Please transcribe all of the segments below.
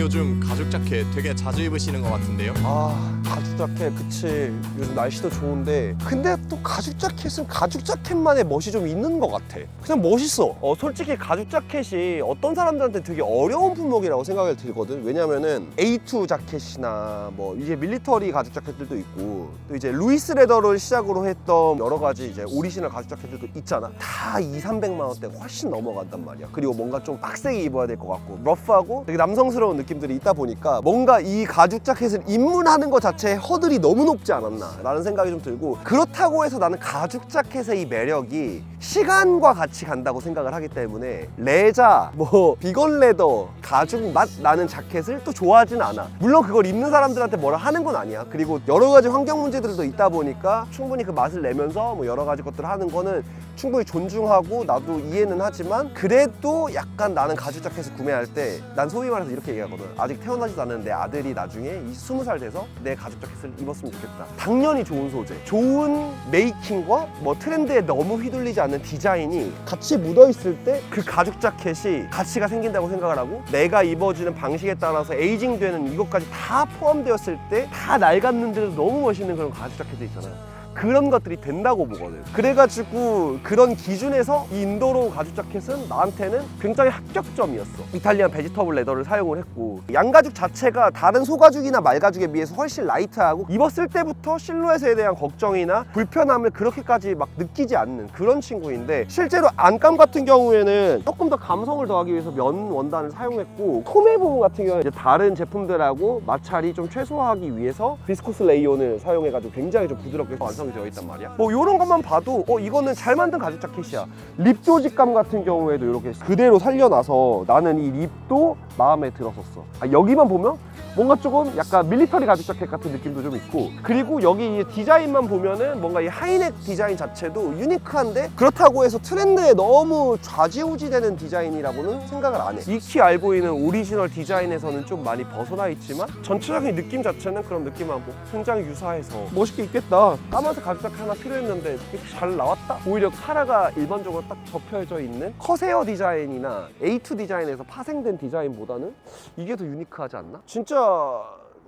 요즘 가죽 자켓 되게 자주 입으시는 것 같은데요. 아 가죽 자켓 그치. 요즘 날씨도 좋은데. 근데 또 가죽 자켓은 가죽 자켓만의 멋이 좀 있는 것 같아. 그냥 멋있어. 어 솔직히 가죽 자켓이 어떤 사람들한테 되게 어려운 품목이라고 생각이 들거든. 왜냐면은 A2 자켓이나 뭐 이제 밀리터리 가죽 자켓들도 있고 또 이제 루이스 레더를 시작으로 했던 여러 가지 이제 오리지널 가죽 자켓들도 있잖아. 다 2, 300만 원대 훨씬 넘어간단 말이야. 그리고 뭔가 좀 빡세게 입어야 될 것 같고 러프하고 되게 남성스러운 느낌 들이 있다 보니까 뭔가 이 가죽 자켓을 입문하는 것 자체에 허들이 너무 높지 않았나 라는 생각이 좀 들고 그렇다고 해서 나는 가죽 자켓의 이 매력이 시간과 같이 간다고 생각을 하기 때문에 레자 뭐 비건 레더 가죽 맛 나는 자켓을 또 좋아하진 않아. 물론 그걸 입는 사람들한테 뭐라 하는 건 아니야. 그리고 여러 가지 환경 문제들도 있다 보니까 충분히 그 맛을 내면서 뭐 여러 가지 것들을 하는 거는 충분히 존중하고 나도 이해는 하지만 그래도 약간 나는 가죽 자켓을 구매할 때 난 소위 말해서 이렇게 얘기하거든 아직 태어나지도 않은 내 아들이 나중에 이 스무 살 돼서 내 가죽 자켓을 입었으면 좋겠다. 당연히 좋은 소재. 좋은 메이킹과 뭐 트렌드에 너무 휘둘리지 않는 디자인이 같이 묻어 있을 때 그 가죽 자켓이 가치가 생긴다고 생각을 하고 내가 입어지는 방식에 따라서 에이징 되는 이것까지 다 포함되었을 때 다 낡았는데도 너무 멋있는 그런 가죽 자켓들 있잖아요 그런 것들이 된다고 보거든. 그래가지고 그런 기준에서 이 인도로 가죽 자켓은 나한테는 굉장히 합격점이었어. 이탈리안 베지터블 레더를 사용을 했고 양가죽 자체가 다른 소가죽이나 말가죽에 비해서 훨씬 라이트하고 입었을 때부터 실루엣에 대한 걱정이나 불편함을 그렇게까지 막 느끼지 않는 그런 친구인데 실제로 안감 같은 경우에는 조금 더 감성을 더하기 위해서 면 원단을 사용했고 소매 부분 같은 경우는 다른 제품들하고 마찰이 좀 최소화하기 위해서 비스코스 레이온을 사용해가지고 굉장히 좀 부드럽게 완성 이 되어 있단 말이야. 뭐 이런 것만 봐도 어 이거는 잘 만든 가죽 자켓이야. 립 조직감 같은 경우에도 이렇게 그대로 살려놔서 나는 이 립도 마음에 들었었어. 아, 여기만 보면 뭔가 조금 약간 밀리터리 가죽 자켓 같은 느낌도 좀 있고 그리고 여기 이 디자인만 보면은 뭔가 이 하이넥 디자인 자체도 유니크한데 그렇다고 해서 트렌드에 너무 좌지우지되는 디자인이라고는 생각을 안 해. 익히 알고 있는 오리지널 디자인에서는 좀 많이 벗어나 있지만 전체적인 느낌 자체는 그런 느낌하고 굉장히 유사해서 멋있게 입겠다. 까만 색 가죽 자켓 하나 필요했는데 잘 나왔다. 오히려 카라가 일반적으로 딱 접혀져 있는 커세어 디자인이나 A2 디자인에서 파생된 디자인보다는 이게 더 유니크하지 않나? 진짜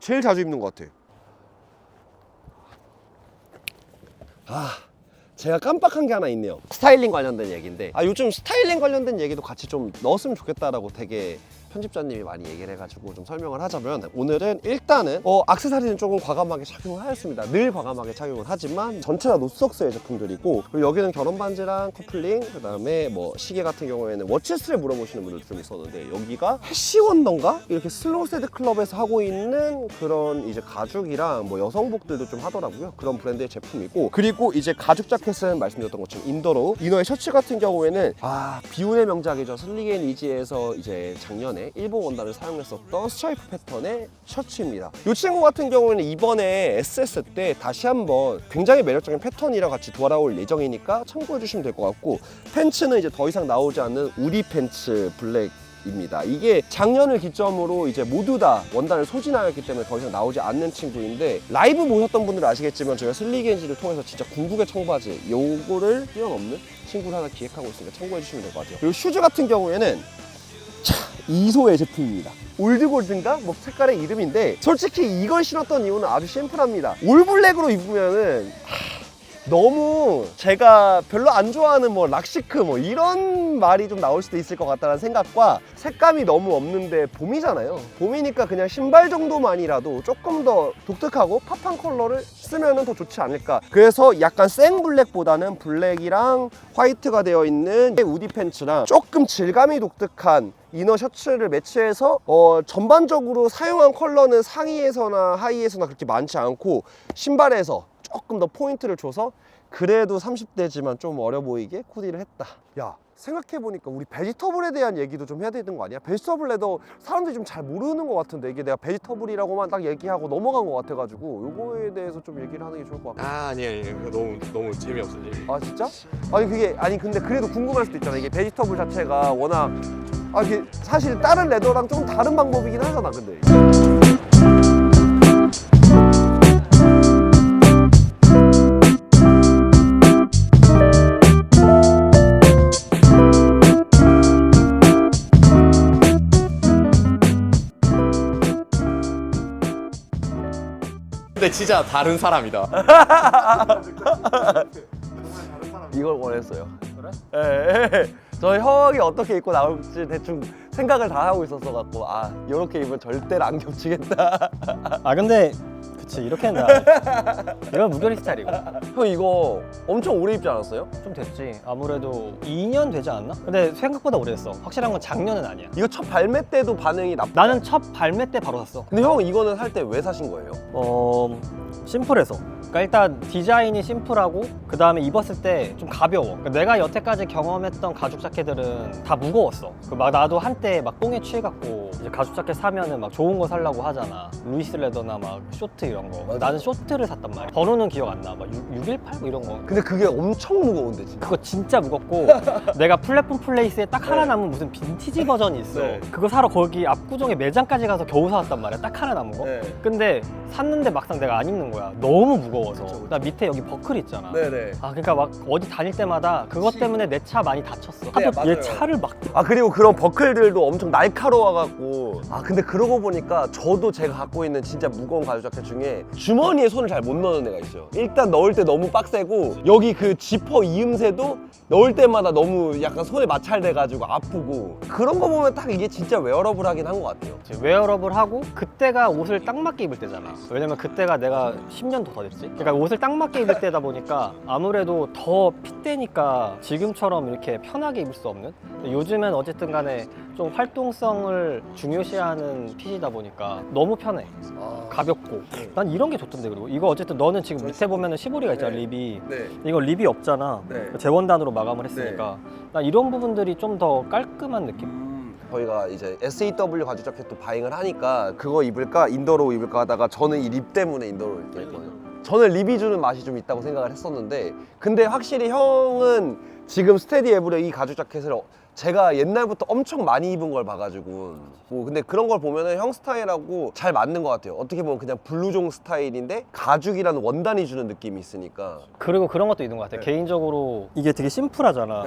제일 자주 입는 것 같아. 아, 제가 깜빡한 게 하나 있네요. 스타일링 관련된 얘기인데, 아 요즘 스타일링 관련된 얘기도 같이 좀 넣었으면 좋겠다라고 되게 편집자님이 많이 얘기를 해가지고 좀 설명을 하자면 오늘은 일단은 어, 악세사리는 조금 과감하게 착용을 하였습니다. 늘 과감하게 착용을 하지만 전체가 노스웍스의 제품들이고 그리고 여기는 결혼 반지랑 커플링 그다음에 뭐 시계 같은 경우에는 워치스를 물어보시는 분들 좀 있었는데 여기가 해시원던가 이렇게 슬로우 세드 클럽에서 하고 있는 그런 이제 가죽이랑 뭐 여성복들도 좀 하더라고요. 그런 브랜드의 제품이고 그리고 이제 가죽 자켓은 말씀드렸던 것처럼 인더로 이너의 셔츠 같은 경우에는 아 비운의 명작이죠. 슬리겐 이지에서 이제 작년에 일본 원단을 사용했었던 스트라이프 패턴의 셔츠입니다. 이 친구 같은 경우에는 이번에 SS 때 다시 한번 굉장히 매력적인 패턴이랑 같이 돌아올 예정이니까 참고해 주시면 될 것 같고 팬츠는 이제 더 이상 나오지 않는 우리 팬츠 블랙 입니다. 이게 작년을 기점으로 이제 모두 다 원단을 소진하였기 때문에 더 이상 나오지 않는 친구인데 라이브 보셨던 분들은 아시겠지만 저희가 슬리겐지를 통해서 진짜 궁극의 청바지 요거를 뛰어넘는 친구를 하나 기획하고 있으니까 참고해 주시면 될 것 같아요. 그리고 슈즈 같은 경우에는 차 이소의 제품입니다. 올드골든가 뭐 색깔의 이름인데 솔직히 이걸 신었던 이유는 아주 심플합니다. 올블랙으로 입으면은 하, 너무 제가 별로 안 좋아하는 뭐 락시크 뭐 이런 말이 좀 나올 수도 있을 것 같다는 생각과 색감이 너무 없는데 봄이잖아요. 봄이니까 그냥 신발 정도만이라도 조금 더 독특하고 팝한 컬러를 쓰면 더 좋지 않을까. 그래서 약간 생 블랙보다는 블랙이랑 화이트가 되어 있는 우디 팬츠랑 조금 질감이 독특한 이너 셔츠를 매치해서 어, 전반적으로 사용한 컬러는 상의에서나 하의에서나 그렇게 많지 않고 신발에서 조금 더 포인트를 줘서 그래도 30대지만 좀 어려 보이게 코디를 했다. 야, 생각해보니까 우리 베지터블에 대한 얘기도 좀 해야 되는 거 아니야? 베지터블 레더 사람들이 좀 잘 모르는 것 같은데 이게 내가 베지터블이라고만 딱 얘기하고 넘어간 것 같아가지고 요거에 대해서 좀 얘기를 하는 게 좋을 것 같아. 아 아니 아니 그거 너무 너무 재미없어 재미. 아 진짜? 아니 그게 아니 근데 그래도 궁금할 수도 있잖아. 이게 베지터블 자체가 워낙 아 이게 사실 다른 레더랑 좀 다른 방법이긴 하잖아. 근데. 근데 진짜 다른 사람이다. 이걸 원했어요. 그래? 예, 예. 저 형이 어떻게 입고 나올지 대충 생각을 다 하고 있었어 갖고 아 이렇게 입으면 절대로 안 겹치겠다. 아 근데 그치 이렇게는 나 이건 무결이 스타일이고 형 이거 엄청 오래 입지 않았어요? 좀 됐지 아무래도 2년 되지 않았나? 근데 생각보다 오래됐어 확실한 건 작년은 아니야 이거 첫 발매 때도 반응이 나. 나는 첫 발매 때 바로 샀어 근데 형 이거는 살 때 왜 사신 거예요? 어 심플해서 그러니까 일단 디자인이 심플하고 그 다음에 입었을 때 좀 가벼워. 그러니까 내가 여태까지 경험했던 가죽 자켓들은 다 무거웠어. 그 막 나도 한때 막 똥에 취해갖고 이제 가죽 자켓 사면은 막 좋은 거 살라고 하잖아. 루이스 레더나 막 쇼트 이런 거. 맞아. 나는 쇼트를 샀단 말이야. 번호는 기억 안나막 618뭐 이런 거. 근데 그게 엄청 무거운데 진짜. 그거 진짜 무겁고 내가 플랫폼 플레이스에 딱 하나 남은 무슨 빈티지 버전이 있어. 네. 그거 사러 거기 압구정에 매장까지 가서 겨우 사왔단 말이야. 딱 하나 남은 거. 네. 근데 샀는데 막상 내가 안 입는 거야. 너무 무거워 서 그쵸, 그쵸. 나 밑에 여기 버클 있잖아. 네네. 아 그러니까 막 어디 다닐 때마다 그것 때문에 내 차 많이 다쳤어. 네, 하도 얘 맞아요. 차를 막 아 그리고 그런 버클들도 엄청 날카로워갖고. 아 근데 그러고 보니까 저도 제가 갖고 있는 진짜 무거운 가죽 자켓 중에 주머니에 손을 잘 못 넣는 애가 있어요. 일단 넣을 때 너무 빡세고 여기 그 지퍼 이음새도 넣을 때마다 너무 약간 손에 마찰돼가지고 아프고. 그런 거 보면 딱 이게 진짜 웨어러블하긴 한 것 같아요. 이제 웨어러블 하고 그때가 옷을 딱 맞게 입을 때잖아. 왜냐면 그때가 내가 10년도 더 됐지 그러니까 옷을 딱 맞게 입을 때다 보니까 아무래도 더 핏대니까 지금처럼 이렇게 편하게 입을 수 없는? 요즘엔 어쨌든 간에 좀 활동성을 중요시하는 핏이다 보니까 너무 편해. 가볍고. 난 이런 게 좋던데 그리고. 이거 어쨌든 너는 지금 밑에 보면은 시보리가 있잖아 네. 립이. 네. 이거 립이 없잖아. 네. 재원단으로 마감을 했으니까. 난 이런 부분들이 좀 더 깔끔한 느낌. 저희가 이제 SAW 가죽 자켓도 바잉을 하니까 그거 입을까? 인도로 입을까? 하다가 저는 이 립 때문에 인도로 입게 했거든요. 저는 립이 주는 맛이 좀 있다고 생각을 했었는데 근데 확실히 형은 지금 스테디 에브의 이 가죽 자켓을 어- 제가 옛날부터 엄청 많이 입은 걸 봐가지고 뭐 근데 그런 걸 보면은 형 스타일하고 잘 맞는 것 같아요. 어떻게 보면 그냥 블루종 스타일인데 가죽이라는 원단이 주는 느낌이 있으니까. 그리고 그런 것도 있는 것 같아 네. 개인적으로 이게 되게 심플하잖아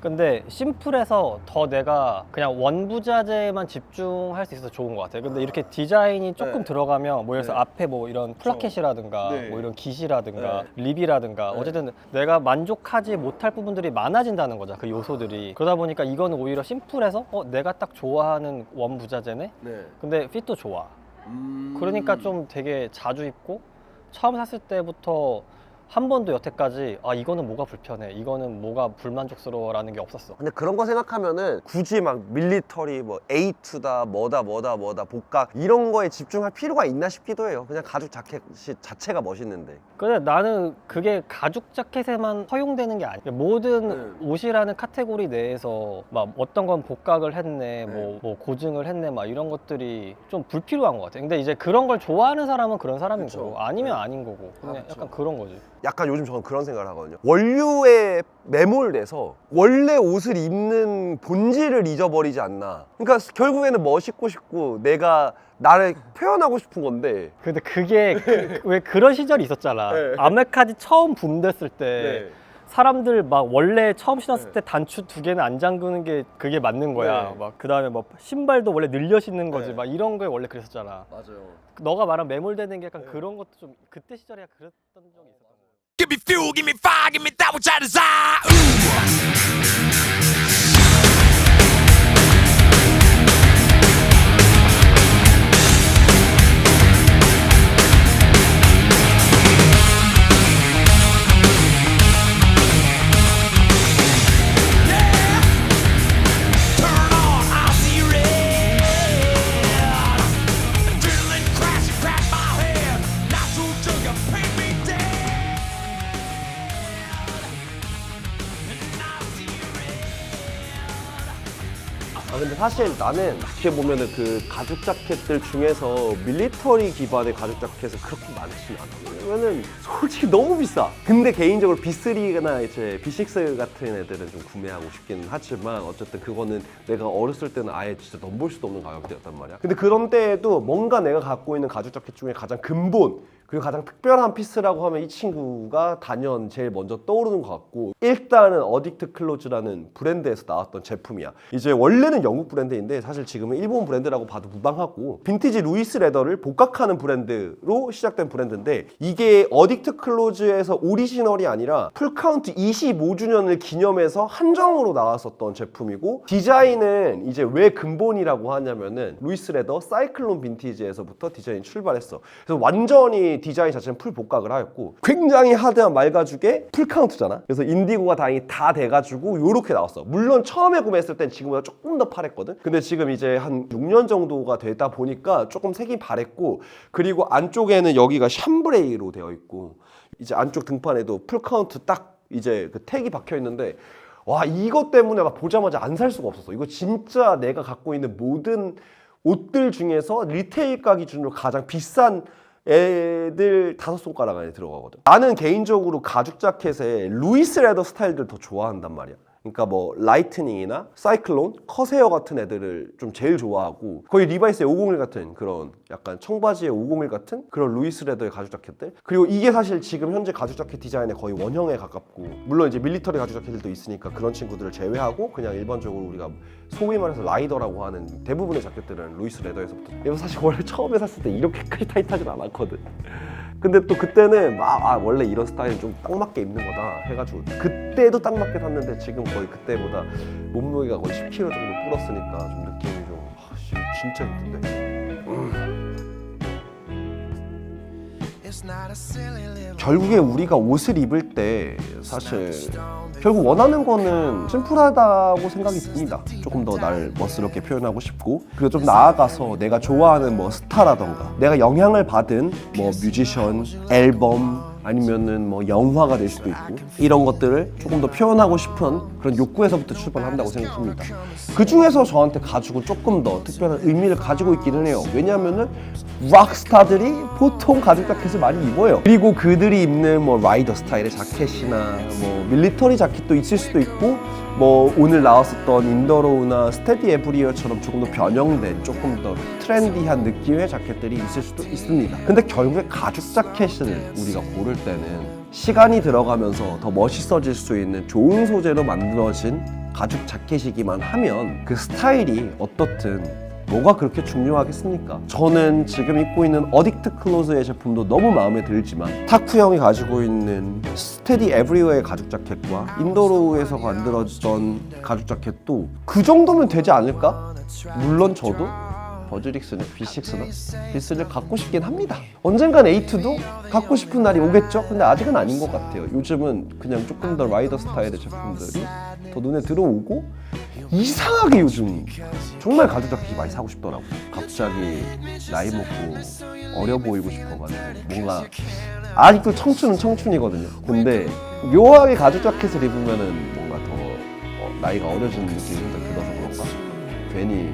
근데 심플해서 더 내가 그냥 원부자재만 집중할 수 있어서 좋은 것 같아요. 근데 이렇게 디자인이 조금 네. 들어가면 뭐 예를 들어서 네. 앞에 뭐 이런 플라켓이라든가 네. 뭐 이런 깃이라든가 네. 립이라든가 네. 어쨌든 내가 만족하지 못할 부분들이 많아진다는 거죠. 그 요소들이. 그러다 보니까 이거는 오히려 심플해서 어 내가 딱 좋아하는 원부자재네. 네. 근데 핏도 좋아. 음. 그러니까 좀 되게 자주 입고 처음 샀을 때부터 한 번도 여태까지 아 이거는 뭐가 불편해 이거는 뭐가 불만족스러워라는 게 없었어 근데 그런 거 생각하면은 굳이 막 밀리터리 뭐 A2다 뭐다 뭐다 뭐다 복각 이런 거에 집중할 필요가 있나 싶기도 해요. 그냥 가죽 자켓 자체가 멋있는데. 근데 나는 그게 가죽 자켓에만 허용되는 게 아니야 모든 네. 옷이라는 카테고리 내에서 막 어떤 건 복각을 했네 네. 뭐, 뭐 고증을 했네 막 이런 것들이 좀 불필요한 것 같아 근데 이제 그런 걸 좋아하는 사람은 그런 사람인 그쵸. 거고 아니면 네. 아닌 거고 그냥 아, 그쵸. 약간 그런 거지 약간 요즘 저는 그런 생각을 하거든요. 원류에 매몰돼서 원래 옷을 입는 본질을 잊어버리지 않나. 그러니까 결국에는 멋있고 싶고 내가 나를 표현하고 싶은 건데. 근데 그게 그- 왜 그런 시절이 있었잖아 네. 아메카지 처음 붐 됐을 때 사람들 막 원래 처음 신었을 네. 때 단추 두 개는 안 잠그는 게 그게 맞는 거야. 네. 막 그다음에 막 신발도 원래 늘려 신는 거지. 네. 막 이런 거에 원래 그랬었잖아. 맞아요. 너가 말한 매몰되는 게 약간 네. 그런 것도 좀 그때 시절에 그랬던 적이 거야. Give me fuel, give me fire, give me that which I desire. Ooh. 사실 나는 어떻게 보면은 그 가죽 자켓들 중에서 밀리터리 기반의 가죽 자켓은 그렇게 많지는 않아. 왜냐면은 솔직히 너무 비싸. 근데 개인적으로 B3나 이제 B6 같은 애들은 좀 구매하고 싶기는 하지만 어쨌든 그거는 내가 어렸을 때는 아예 진짜 넘볼 수도 없는 가격대였단 말이야. 근데 그런 때에도 뭔가 내가 갖고 있는 가죽 자켓 중에 가장 근본 그리고 가장 특별한 피스라고 하면 이 친구가 단연 제일 먼저 떠오르는 것 같고 일단은 어딕트 클로즈라는 브랜드에서 나왔던 제품이야. 이제 원래는 영국 브랜드인데 사실 지금은 일본 브랜드라고 봐도 무방하고 빈티지 루이스 레더를 복각하는 브랜드로 시작된 브랜드인데 이게 어딕트 클로즈에서 오리지널이 아니라 풀카운트 25주년을 기념해서 한정으로 나왔었던 제품이고 디자인은 이제 왜 근본이라고 하냐면은 루이스 레더 사이클론 빈티지에서부터 디자인이 출발했어. 그래서 완전히 디자인 자체는 풀 복각을 하였고 굉장히 하드한 말가죽의 풀 카운트잖아. 그래서 인디고가 다행히 다 돼가지고 요렇게 나왔어. 물론 처음에 구매했을 땐 지금보다 조금 더 파랬거든. 근데 지금 이제 한 6년 정도가 되다 보니까 조금 색이 바랬고 그리고 안쪽에는 여기가 샴브레이로 되어 있고 이제 안쪽 등판에도 풀 카운트 딱 이제 그 택이 박혀 있는데 와 이것 때문에 나 보자마자 안 살 수가 없었어. 이거 진짜 내가 갖고 있는 모든 옷들 중에서 리테일 가 기준으로 가장 비싼 애들 다섯 손가락 안에 들어가거든. 나는 개인적으로 가죽 자켓에 루이스 레더 스타일들 더 좋아한단 말이야. 그러니까 뭐 라이트닝이나 사이클론, 커세어 같은 애들을 좀 제일 좋아하고 거의 리바이스의 501 같은 그런 약간 청바지의 501 같은 그런 루이스 레더의 가죽 자켓들. 그리고 이게 사실 지금 현재 가죽 자켓 디자인의 거의 원형에 가깝고 물론 이제 밀리터리 가죽 자켓들도 있으니까 그런 친구들을 제외하고 그냥 일반적으로 우리가 소위 말해서 라이더라고 하는 대부분의 자켓들은 루이스 레더에서부터. 이거 사실 원래 처음에 샀을 때 이렇게까지 타이트하진 않았거든 근데 또 그때는 막 아, 원래 이런 스타일은 좀 딱 맞게 입는 거다 해가지고 그때도 딱 맞게 샀는데 지금 거의 그때보다 몸무게가 거의 10kg 정도 불었으니까 좀 느낌이 좀 아, 씨, 진짜 힘든데 결국에 우리가 옷을 입을 때 사실 결국 원하는 거는 심플하다고 생각이 듭니다. 조금 더 날 멋스럽게 표현하고 싶고 그리고 좀 나아가서 내가 좋아하는 뭐 스타라던가 내가 영향을 받은 뭐 뮤지션, 앨범 아니면은 뭐 영화가 될 수도 있고 이런 것들을 조금 더 표현하고 싶은 그런 욕구에서부터 출발한다고 생각합니다. 그 중에서 저한테 가지고 조금 더 특별한 의미를 가지고 있기는 해요. 왜냐하면은 락스타들이 보통 가죽 자켓을 많이 입어요. 그리고 그들이 입는 뭐 라이더 스타일의 자켓이나 뭐 밀리터리 자켓도 있을 수도 있고 뭐 오늘 나왔었던 인더로우나 스테디 에브리어처럼 조금 더 변형된 조금 더 트렌디한 느낌의 자켓들이 있을 수도 있습니다. 근데 결국에 가죽 자켓을 우리가 고를 때는 시간이 들어가면서 더 멋있어질 수 있는 좋은 소재로 만들어진 가죽 자켓이기만 하면 그 스타일이 어떻든 뭐가 그렇게 중요하겠습니까? 저는 지금 입고 있는 어딕트 클로즈의 제품도 너무 마음에 들지만 타쿠 형이 가지고 있는 스테디 에브리웨어의 가죽 자켓과 인도로우에서 만들어졌던 가죽 자켓도 그 정도면 되지 않을까? 물론 저도 버즈릭스는 B6나 비스를 갖고 싶긴 합니다. 언젠간 A2도 갖고 싶은 날이 오겠죠? 근데 아직은 아닌 것 같아요. 요즘은 그냥 조금 더 라이더 스타일의 제품들이 더 눈에 들어오고 이상하게 요즘 정말 가죽 자켓이 많이 사고 싶더라고. 갑자기 나이 먹고 어려 보이고 싶어가지고 뭔가 아직도 청춘은 청춘이거든요. 근데 묘하게 가죽 자켓을 입으면은 뭔가 더 어, 나이가 어려지는 느낌이 살짝 들어서 그런가? 괜히